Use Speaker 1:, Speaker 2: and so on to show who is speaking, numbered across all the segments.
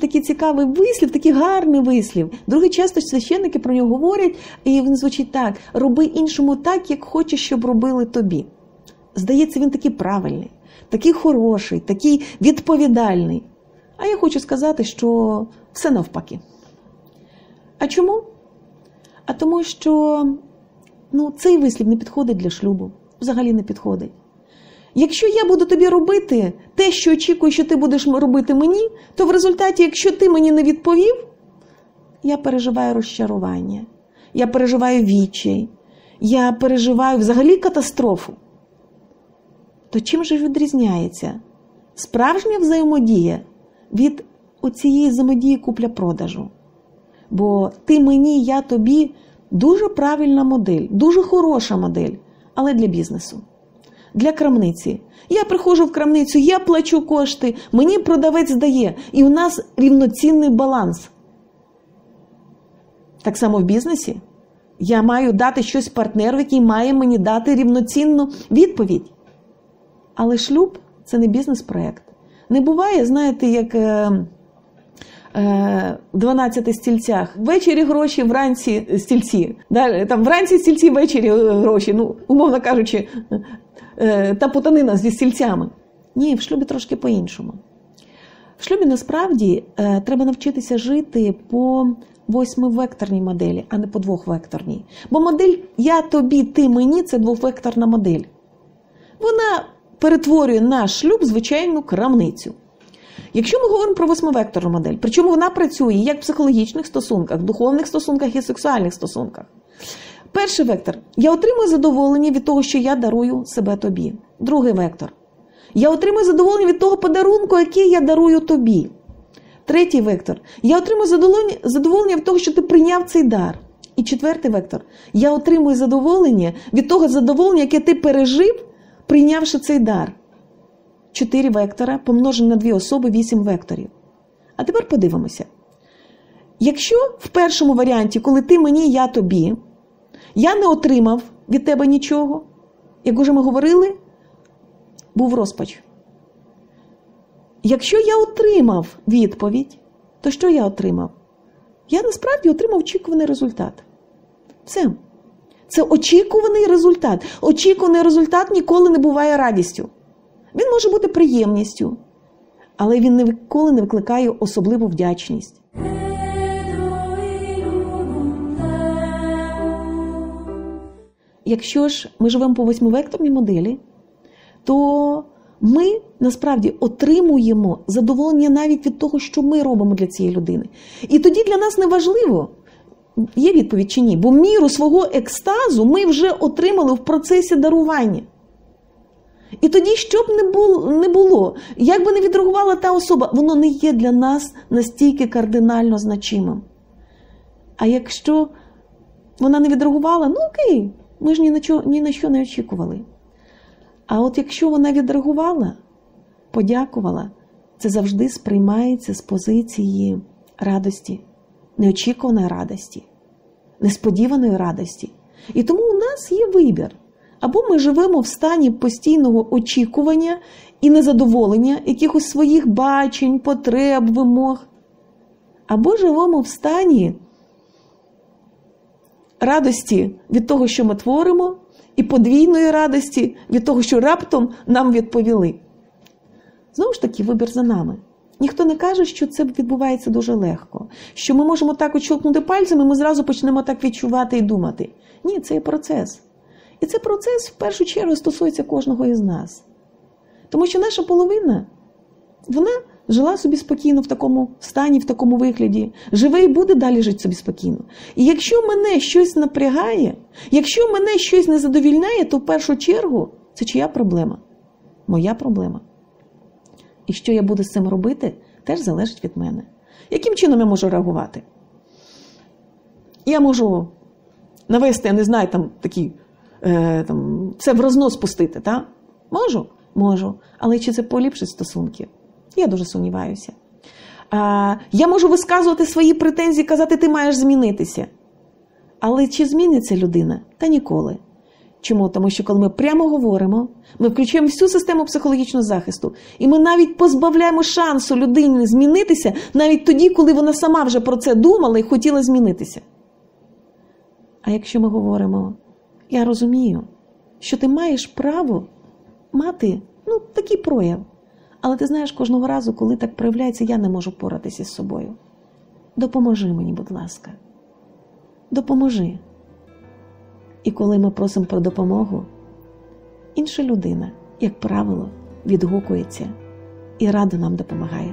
Speaker 1: такий цікавий вислів, такий гарний вислів. Друге, часто священники про нього говорять, і він звучить так: роби іншому так, як хочеш, щоб робили тобі. Здається, він такий правильний, такий хороший, такий відповідальний. А я хочу сказати, що все навпаки. А чому? А тому, що ну, цей вислів не підходить для шлюбу, взагалі не підходить. Якщо я буду тобі робити те, що очікую, що ти будеш робити мені, то в результаті, якщо ти мені не відповів, я переживаю розчарування, я переживаю відчай, я переживаю взагалі катастрофу. То чим же відрізняється справжня взаємодія від оцієї взаємодії купля-продажу? Бо ти мені, я тобі дуже правильна модель, дуже хороша модель, але для бізнесу для крамниці. Я приходжу в крамницю, я плачу кошти, мені продавець дає, і у нас рівноцінний баланс. Так само в бізнесі. Я маю дати щось партнеру, який має мені дати рівноцінну відповідь. Але шлюб це не бізнес-проект. Не буває, знаєте, як. Е, 12 е, стільцях. Ввечері гроші, вранці стільці. Там Вранці стільці, ввечері гроші. Ну, умовно кажучи, Е, та путанина зі стільцями. Ні, в шлюбі трошки по-іншому. В шлюбі насправді е, треба навчитися жити по восьмивекторній моделі, а не по двохвекторній. Бо модель Я тобі, ти мені це двохвекторна модель. Вона перетворює наш шлюб звичайну крамницю. Якщо ми говоримо про восьмивекторну модель, причому вона працює як в психологічних стосунках, в духовних стосунках і сексуальних стосунках. Перший вектор. Я отримую задоволення від того, що я дарую себе тобі. Другий вектор. Я отримую задоволення від того подарунку, який я дарую тобі. Третій вектор. Я отримую задоволення, від того, що ти прийняв цей дар. І четвертий вектор. Я отримую задоволення від того задоволення, яке ти пережив, прийнявши цей дар. Чотири вектора помножені на дві особи, вісім векторів. А тепер подивимося. Якщо в першому варіанті, коли ти мені, я тобі. Я не отримав від тебе нічого. Як уже ми говорили, був розпач. Якщо я отримав відповідь, то що я отримав? Я насправді отримав очікуваний результат. Все. Це очікуваний результат. Очікуваний результат ніколи не буває радістю. Він може бути приємністю, але він ніколи не викликає особливу вдячність. Якщо ж ми живемо по восьмивекторній моделі, то ми насправді отримуємо задоволення навіть від того, що ми робимо для цієї людини. І тоді для нас не важливо, є відповідь чи ні, бо міру свого екстазу ми вже отримали в процесі дарування. І тоді, що б не було, як би не відреагувала та особа, воно не є для нас настільки кардинально значимим. А якщо вона не відреагувала, ну окей. Ми ж ні на, чого, ні на що не очікували. А от якщо вона відреагувала, подякувала, це завжди сприймається з позиції радості, неочікуваної радості, несподіваної радості. І тому у нас є вибір. Або ми живемо в стані постійного очікування і незадоволення якихось своїх бачень, потреб, вимог, або живемо в стані радості від того, що ми творимо, і подвійної радості від того, що раптом нам відповіли. Знову ж таки, вибір за нами. Ніхто не каже, що це відбувається дуже легко, що ми можемо так очолкнути пальцями, і ми зразу почнемо так відчувати і думати. Ні, це є процес. І цей процес в першу чергу стосується кожного із нас. Тому що наша половина, вона жила собі спокійно в такому стані, в такому вигляді, живе і буде далі жити собі спокійно. І якщо мене щось напрягає, якщо мене щось не задовільняє, то в першу чергу це чия проблема? Моя проблема. І що я буду з цим робити, теж залежить від мене. Яким чином я можу реагувати? Я можу навести, я не знаю, там такі, е, там, все в рознос пустити, так? Можу? Можу. Але чи це поліпшить стосунки? Я дуже сумніваюся. А, Я можу висказувати свої претензії, казати, ти маєш змінитися. Але чи зміниться людина? Та ніколи. Чому? Тому що коли ми прямо говоримо, ми включаємо всю систему психологічного захисту, і ми навіть позбавляємо шансу людині змінитися навіть тоді, коли вона сама вже про це думала і хотіла змінитися. А якщо ми говоримо, я розумію, що ти маєш право мати ну, такий прояв. Але ти знаєш, кожного разу, коли так проявляється, я не можу поратися з собою. Допоможи мені, будь ласка. Допоможи. І коли ми просимо про допомогу, інша людина, як правило, відгукується і радо нам допомагає.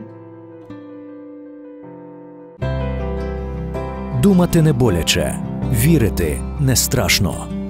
Speaker 2: Думати не боляче, вірити не страшно.